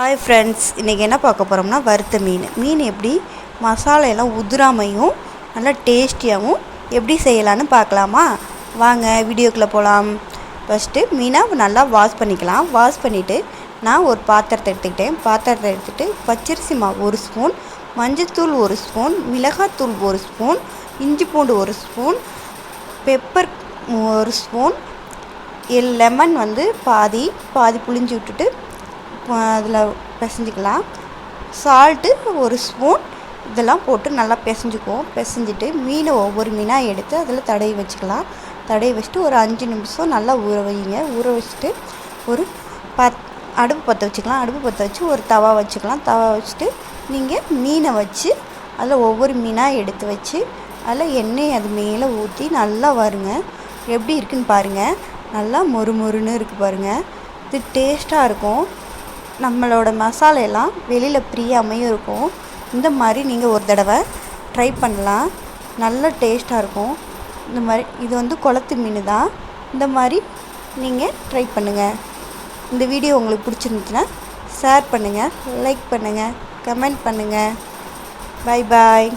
Hi friends இன்றைக்கி என்ன பார்க்க போகிறோம்னா வறுத்த மீன். மீன் எப்படி? மசாலையெல்லாம் உதிராமையும் நல்லா டேஸ்டியாகவும் எப்படி செய்யலான்னு பார்க்கலாமா? வாங்க வீடியோக்குள்ளே போகலாம் ஃபஸ்ட்டு மீனை நல்லா வாஷ் பண்ணிக்கலாம். வாஷ் பண்ணிவிட்டு நான் ஒரு பாத்திரத்தை எடுத்துக்கிட்டேன். பாத்திரத்தை எடுத்துகிட்டு பச்சரிசி மாவு ஒரு ஸ்பூன் மஞ்சத்தூள் ஒரு ஸ்பூன் மிளகாத்தூள் ஒரு ஸ்பூன் இஞ்சி பூண்டு ஒரு ஸ்பூன் பெப்பர் ஒரு ஸ்பூன் லெமன் வந்து பாதி பாதி புளிஞ்சு விட்டுட்டு அதில் பிசைஞ்சிக்கலாம். சால்ட்டு ஒரு ஸ்பூன் இதெல்லாம் போட்டு நல்லா பிசைஞ்சுக்குவோம். பிசைஞ்சிட்டு மீனை ஒவ்வொரு மீனாக எடுத்து அதில் தடவி வச்சுக்கலாம். தடவி வச்சுட்டு ஒரு அஞ்சு நிமிஷம் நல்லா ஊற வைங்க. ஊற வச்சுட்டு ஒரு பத் அடுப்பு பற்ற வச்சுக்கலாம். அடுப்பு பற்ற வச்சு ஒரு தவா வச்சுக்கலாம். தவா வச்சுட்டு நீங்கள் மீனை வச்சு அதில் ஒவ்வொரு மீனாக எடுத்து வச்சு அதில் எண்ணெய் அது மேலே ஊற்றி நல்லா வருங்க. எப்படி இருக்குன்னு பாருங்கள் நல்லா மொறு மொறுன்னு இருக்குது பாருங்கள் இது டேஸ்ட்டாக இருக்கும். நம்மளோட மசாலையெல்லாம் வெளியில் பிரியாமையும் இருக்கும் இந்த மாதிரி நீங்கள் ஒரு தடவை ட்ரை பண்ணலாம். நல்ல டேஸ்ட்டாக இருக்கும். இந்த மாதிரி இது வந்து குளத்து மீன் தான். இந்த மாதிரி நீங்கள் ட்ரை பண்ணுங்கள் இந்த வீடியோ உங்களுக்கு பிடிச்சிருந்துச்சுன்னா ஷேர் பண்ணுங்கள் லைக் பண்ணுங்கள் கமெண்ட் பண்ணுங்கள் பாய் பாய்